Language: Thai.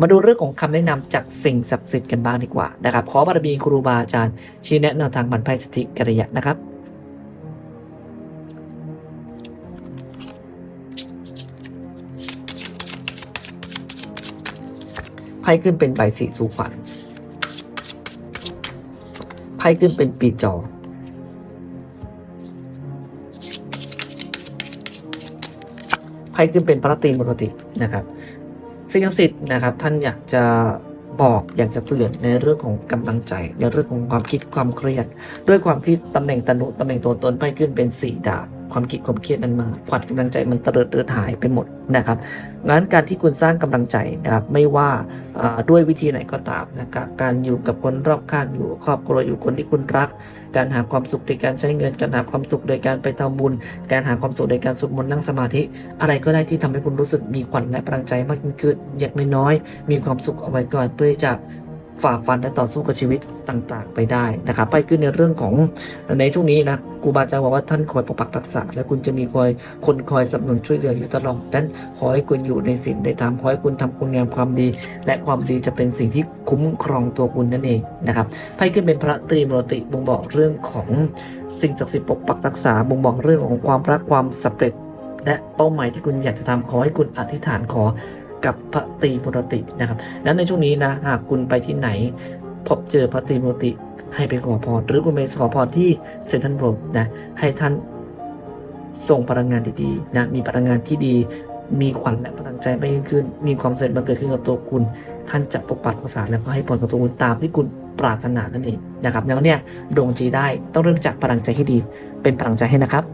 มาดูเรื่องของคำแนะนำจากสิ่งศักดิ์สิทธิ์กันบ้างดีกว่านะครับ ขอบารมีครูบาอาจารย์ชี้แนะแนวทางบรรพสติกัลยะนะครับไพ่ขึ้นเป็นใบสีสู่ขวัญไพ่ขึ้นเป็นปีจอไพ่ขึ้นเป็นพระตรีมรตินะครับ สิ่งศักดิ์สิทธิ์นะครับ ท่านอยากจะบอกอยากจะเตือนในเรื่องของกำลังใจ ในเรื่องของความคิดความเครียด ด้วยความที่ตำแหน่งตนุตำแหน่งตัวตนไปขึ้นเป็นสี่ดาบ ความคิดความเครียดนั้นมาขวัญกำลังใจมันเตลิดเลือดหายไปหมดนะครับงั้นการที่คุณสร้างกำลังใจนะครับไม่ว่าด้วยวิธีไหนก็ตามนะครับการอยู่กับคนรอบข้างอยู่ครอบครัวอยู่คนที่คุณรัก การหาความสุขในการใช้เงิน การหาความสุขโดยการไปทำบุญ การหาความสุขในการสวดมนต์นั่งสมาธิ อะไรก็ได้ที่ทำให้คุณรู้สึกมีขวัญและพลังใจมากยิ่งขึ้นอย่างน้อยๆมีความสุขเอาไว้ก่อนเพื่อที่จะ ฝ่าฟันและต่อสู้กับชีวิตต่างๆ ไปได้นะครับไปขึ้นในเรื่องของในช่วงนี้นะครูบาอาจารย์บอกว่าท่านคอยปกปักรักษา และคุณจะมีคอยคนคอยสนับสนุนช่วยเหลืออยู่ตลอดนั้นขอให้คุณอยู่ในศีลในธรรมขอให้คุณทำคุณงามความดี และความดีจะเป็นสิ่งที่คุ้มครองตัวคุณนั่นเองนะครับไพ่ขึ้นเป็นพระตรีมรติบ่งบอกเรื่องของสิ่งศักดิ์สิทธิ์ปกปักรักษาบ่งบอกเรื่องของความรักความสำเร็จและเป้าหมายที่คุณอยากจะทำขอให้คุณอธิษฐานขอ กับพระตรีมุรตินะครับนั้นในช่วงนี้นะหากคุณไปที่ไหน พบเจอพระตรีมุรติให้ไปขอพรหรือคุณไปขอพรที่เซนทรัลโรมนะให้ท่านส่งพลังงานดีๆนะมีพลังงานที่ดี มีขวัญและพลังใจมากยิ่งขึ้น มีความสำเร็จบังเกิดขึ้นกับตัวคุณ ท่านจะปกปักรักษาแล้วก็ให้ผลกับตัวคุณตามที่คุณปรารถนานั่นเองนะครับดังนั้นเนี่ยดวงจีได้ต้องเริ่มจากพลังใจที่ดี เป็นพลังใจให้นะครับ